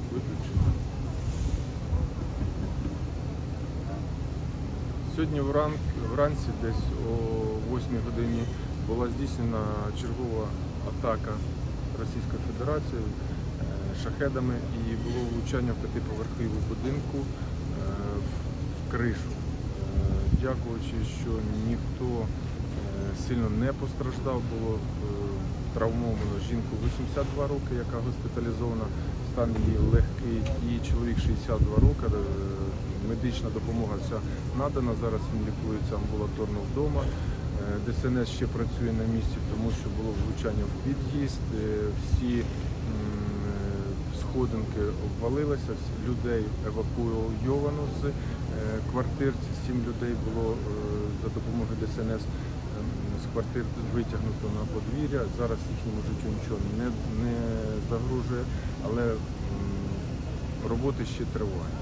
рух виключений. Сьогодні вран- вранці, десь о 8 годині, була здійснена чергова атака Російської Федерації е, шахедами і було влучання в п'ятиповерхову будинку е, в- кришу. Е, Дякуючи, що ніхто сильно не постраждав, було травмовано жінку 82 роки, яка госпіталізована, стан її легкий, і чоловік 62 роки. Е, Медична допомога вся надана. Зараз він лікується амбулаторно вдома. Е, ДСНС ще працює на місці, тому що було влучання в під'їзд. Е, Всі сходинки обвалилися, людей евакуйовано з квартир. Сім людей було за допомогою ДСНС квартир витягнуто на подвір'я. Зараз їхньому життю нічого не, не загрожує, але роботи ще тривають.